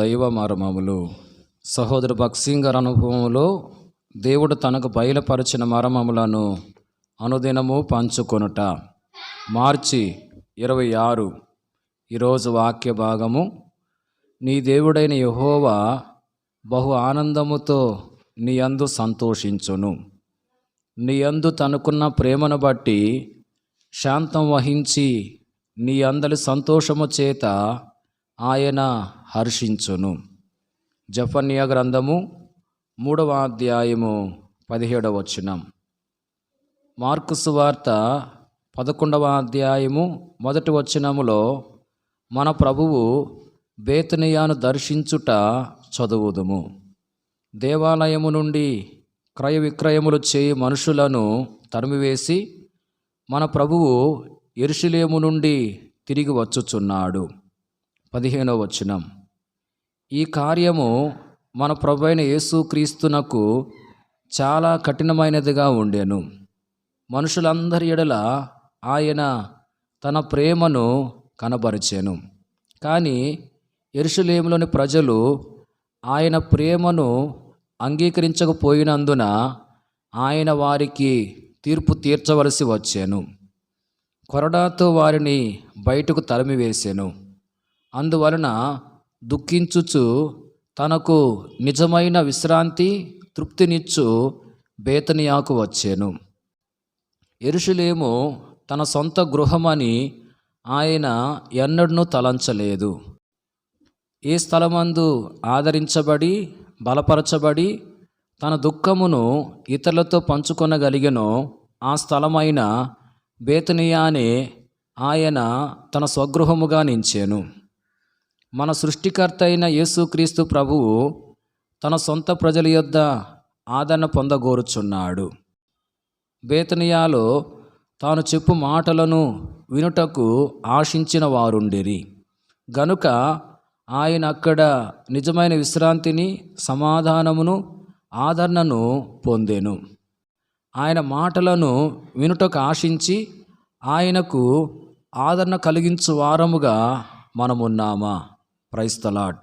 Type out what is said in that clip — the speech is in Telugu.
దైవ మరమములు సహోదరు భక్సింగ్ గారి అనుభవంలో దేవుడు తనకు బయలుపరిచిన మరమములను అనుదినము పంచుకొనుట. మార్చి ఇరవై ఆరు ఈరోజు వాక్య భాగము. నీ దేవుడైన యహోవా బహు ఆనందముతో నీ యందు సంతోషించును. నీ యందు తనకున్న ప్రేమను బట్టి శాంతం వహించి నీ అందరి సంతోషము చేత ఆయన హర్షించును. జఫన్య గ్రంథము మూడవ అధ్యాయము పదిహేడవ వచనం. మార్కు సువార్త పదకొండవ అధ్యాయము మొదటి వచనములో మన ప్రభువు బేతనియాను దర్శించుట చదువుదుము. దేవాలయము నుండి క్రయ విక్రయములు చేయి మనుషులను తరిమివేసి మన ప్రభువు ఎరుషులేము నుండి తిరిగి వచ్చుచున్నాడు. పదిహేనవ వచనం. ఈ కార్యము మన ప్రభు అయిన యేసుక్రీస్తునకు చాలా కఠినమైనదిగా ఉండెను. మనుషులందరి ఎడల ఆయన తన ప్రేమను కనబరిచాను. కానీ ఎరుషులేములోని ప్రజలు ఆయన ప్రేమను అంగీకరించకపోయినందున ఆయన వారికి తీర్పు తీర్చవలసి వచ్చాను. కొరడాతో వారిని బయటకు తరిమివేశాను అందువలన దుఃఖించుచు తనకు నిజమైన విశ్రాంతి తృప్తినిచ్చు బేతనియాకు వచ్చాను. ఎరుషులేము తన సొంత గృహమని ఆయన ఎన్నడను తలంచలేదు. ఏ స్థలమందు ఆదరించబడి బలపరచబడి తన దుఃఖమును ఇతరులతో పంచుకొనగలిగినో ఆ స్థలమైన బేతనియానే ఆయన తన స్వగృహముగా నించాను. మన సృష్టికర్త అయిన యేసుక్రీస్తు ప్రభువు తన సొంత ప్రజల యొద్ద ఆదరణ పొందగోరుచున్నాడు. బేతనియాలో తాను చెప్పు మాటలను వినుటకు ఆశించిన వారుండిరి. గనుక ఆయన అక్కడ నిజమైన విశ్రాంతిని సమాధానమును ఆదరణను పొందెను. ఆయన మాటలను వినుటకు ఆశించి ఆయనకు ఆదరణ కలిగించు వారముగా మనమున్నామా? ప్రైస్తలాడ్